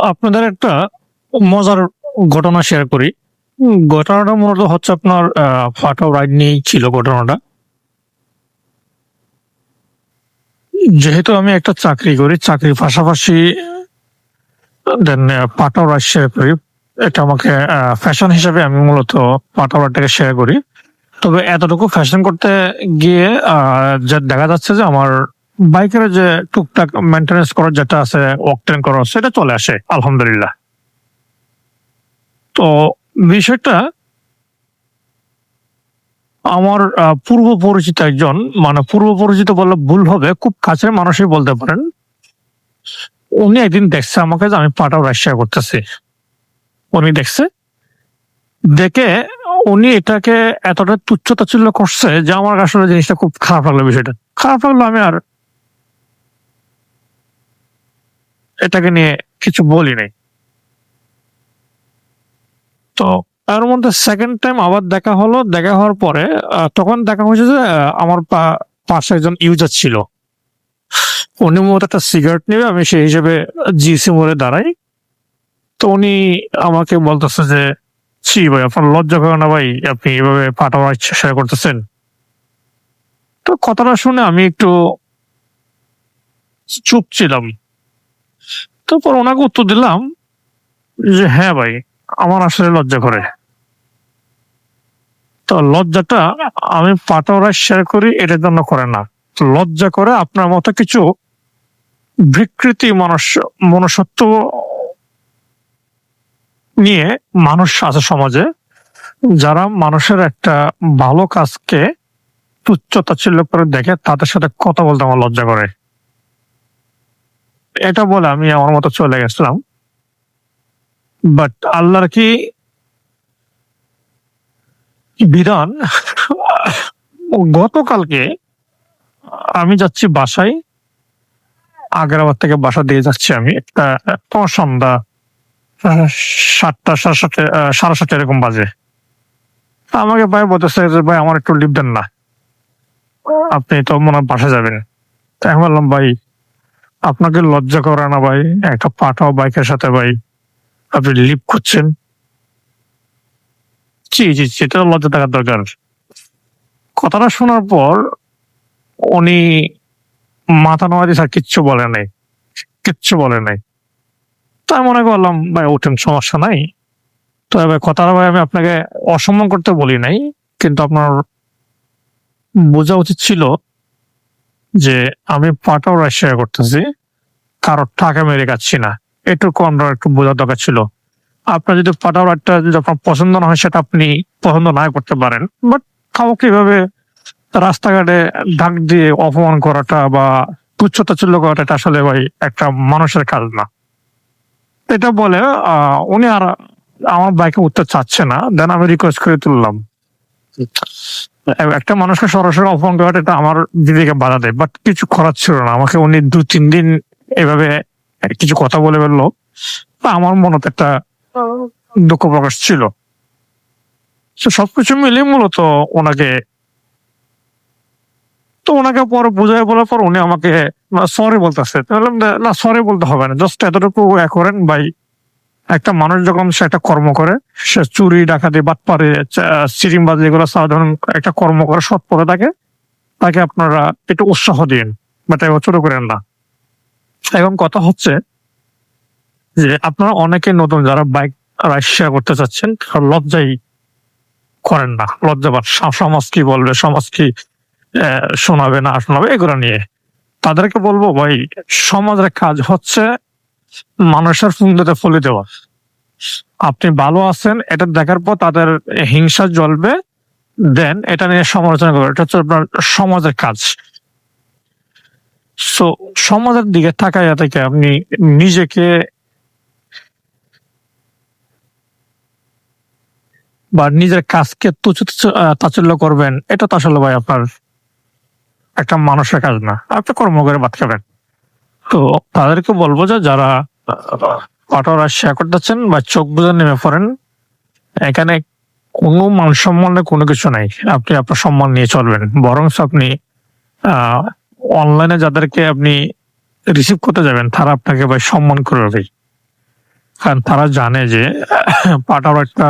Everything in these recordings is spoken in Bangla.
আপনাদের একটা মজার ঘটনা শেয়ার করি। ঘটনাটা মূলত হচ্ছে আপনার আহ, ফাটা রাইড নিয়েই ছিল ঘটনাটা। যেহেতু আমি একটা চাকরি করি চাকরির পাশাপাশি দেন পাটাও রাইড শেয়ার করি। এটা আমাকে ফ্যাশন হিসেবে আমি মূলত পাটাও রাইডটাকে শেয়ার করি। তবে এতটুকু ফ্যাশন করতে গিয়ে যা দেখা যাচ্ছে যে আমার বাইকের যে টুকটাক মেনটেনেন্স করার যেটা আছে ওয়াকটেন করার, সেটা চলে আসে, আলহামদুলিল্লাহ। তো বিষয়টা আমার পূর্ব পরিচিত একজন মানে পূর্ব পরিচিত বললে ভুল হবে, খুব কাছের মানুষই বলতে পারেন। উনি একদিন দেখছে আমাকে যে আমি পাটাও রাশিয়া করতেছি। উনি দেখছে, দেখে উনি এটাকে এতটা তুচ্ছ তাচ্ছিল্য করছে যে আমার আসলে জিনিসটা খুব খারাপ লাগল বিষয়টা। খারাপ লাগল আমি আর এটাকে নিয়ে কিছু বলি নাই। তো তার মধ্যে সেকেন্ড টাইম আবার দেখা হলো, দেখা হওয়ার পরে তখন দেখা হয়েছে যে আমার পাশে একজন ইউজার ছিল। উনি মূলত একটা সিগারেট নেবে, আমি সেই হিসেবে জিসি মোড়ে দাঁড়াই। তো উনি আমাকে বলতেছে যে, ছি ভাই, আপনার লজ্জা করে না ভাই, আপনি এভাবে পাঠাবার শেয়ার করতেছেন। তো কথাটা শুনে আমি একটু চুপ ছিলাম। তারপর ওনাকে উত্তর দিলাম যে হ্যাঁ ভাই, আমার আসলে লজ্জা করে। তো লজ্জাটা আমি পাটাওরা শেয়ার করি, এটার জন্য করে না। লজ্জা করে আপনার মতো কিছু বিকৃতি মানুষ, মনুষ্যত্ব নিয়ে মানুষ আছে সমাজে, যারা মানুষের একটা ভালো কাজকে তুচ্ছ তাচ্ছিল্য করে দেখে, তাদের সাথে কথা বলতে আমার লজ্জা করে। এটা বলে আমি আমার মতো চলে গেছিলাম। বাট আল্লাহর কি বিধান? গতকালকে আমি যাচ্ছি বাসায়। আগ্রাবাদ থেকে বাসা দিয়ে যাচ্ছি আমি। একটা তোমার সন্ধ্যা, সাতটা, সাড়ে সাতটা সাড়ে সাতটা এরকম বাজে। আমাকে ভাই বলতেছে যে, ভাই, আমার একটু লিভ দেন না। আপনি তো মনে হয় বাসা যাবেন। তাই বললাম, ভাই আপনাকে লজ্জা করে না ভাই, একটা পাঠাও বাইকের সাথে ভাই, আপনি লিভ করছেন। জি জি এটা লজ্জা থাকার দরকার। কথাটা শোনার পর উনি মাথা নোয়া দিয়ে কিচ্ছু বলে নাই, কিচ্ছু বলে নাই। তাই মনে করলাম, ভাই, ওঠেন, সমস্যা নাই। তো এবার কথাটা ভাই, আমি আপনাকে অসম্মান করতে বলি নাই, কিন্তু আপনার বোঝা উচিত ছিল যে আমি পাটাও রাশিয়া করতেছি। কারোর টাকা মেরে খাচ্ছি না। এটুকু আমরা একটু বোঝার দরকার ছিল। আপনার যদি পাটাও রাটটা যদি আপনার পছন্দ না হয়, সেটা আপনি পছন্দ না করতে পারেন। বাট কাউকে এভাবে রাস্তাঘাটে ডাক দিয়ে অপমান করাটা বা তুচ্ছতাচ্ছল্য করাটা, এটা আসলে ভাই একটা মানুষের কাজ না। এটা বলে উনি আর আমার বাইকে উঠতে চাচ্ছে না। দেন আমি রিকোয়েস্ট করে তুললাম। একটা মানুষকে সরাসরি অপমান করাটা এটা আমার দিদিকে বাধা দেয় বাট কিছু করার ছিল না। আমাকে উনি দু, তিন দিন এভাবে কিছু কথা বলে ফেলল। তা আমার মনে একটা দুঃখ প্রকাশ ছিল। সবকিছু মিলিয়ে মূলত ওনাকে, তো ওনাকে পরে বুঝাই বলার পর উনি আমাকে সরি বলতেছে। না সরি বলতে হবে না। জাস্ট এতটুকু করেন ভাই। একটা মানুষ যখন সে একটা কর্ম করে, সে চুরি, ডাকাতি বাটপারে সিরিমবাজি এগুলো সাধারণ একটা কর্ম করে, সৎ পথে থাকে, তাকে আপনারা একটু উৎসাহ দিন, বা এবার ছোট করেন না এখন কথা হচ্ছে যে আপনারা অনেকে নতুন যারা বাইক শেয়ার করতে চাচ্ছেন লজ্জাই করেন না। লজ্জাবাদ সমাজ কি বলবে? সমাজ কি শোনাবে না, শোনাবে? এগুলো নিয়ে। তাদেরকে বলব, ভাই, সমাজের কাজ হচ্ছে মানুষের ফুন্দতে ফলে দেওয়া। আপনি ভালো আছেন এটা দেখার পর তাদের হিংসা জ্বলবে দেন এটা নিয়ে সমালোচনা করবে। এটা হচ্ছে আপনার সমাজের কাজ। সো সমাজের দিকে তাকাইয়া থেকে আপনি নিজেকে বা নিজের কাজকে আহ, করবেন এটা তো আসলে ভাই আপনার একটা মানুষের কাজ না। আপনি কর্ম করে বাদ খাবেন তো তাদেরকে বলব যে যারা অটোরা শেয়ার করতেছেন বা চোখ বুঝে নেমে পড়েন, এখানে কোনো মান সম্মানের কোনো কিছু নাই। আপনি আপনার সম্মান নিয়ে চলবেন। বরং আপনি অনলাইনে যাদেরকে আপনি রিসিভ করতে যাবেন, তারা আপনাকে ভাই সম্মান করবে। কারণ তারা জানে যে পাঠার একটা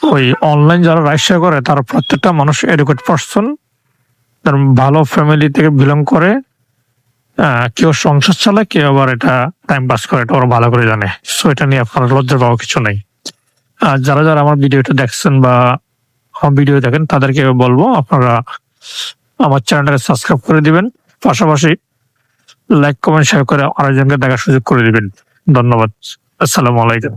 ওই অনলাইন যারা রাইড শেয়ার করে, তারা প্রত্যেকটা মানুষ এডুকেট পার্সন ভালো ফ্যামিলি থেকে বিলং করে কেউ সংসার চালায়, কেউ আবার এটা টাইম পাস করে, এটা ভালো করে জানে। সো এটা নিয়ে আপনার লজ্জা পাওয়া কিছু নেই। আর যারা যারা আমার ভিডিওটা দেখছেন বা আমার ভিডিও দেখেন, তাদেরকে বলব, আপনারা আমার চ্যানেলটাকে সাবস্ক্রাইব করে দিবেন। পাশাপাশি লাইক কমেন্ট শেয়ার করে আরেকজনকে দেখার সুযোগ করে দিবেন। ধন্যবাদ। আসসালামু আলাইকুম।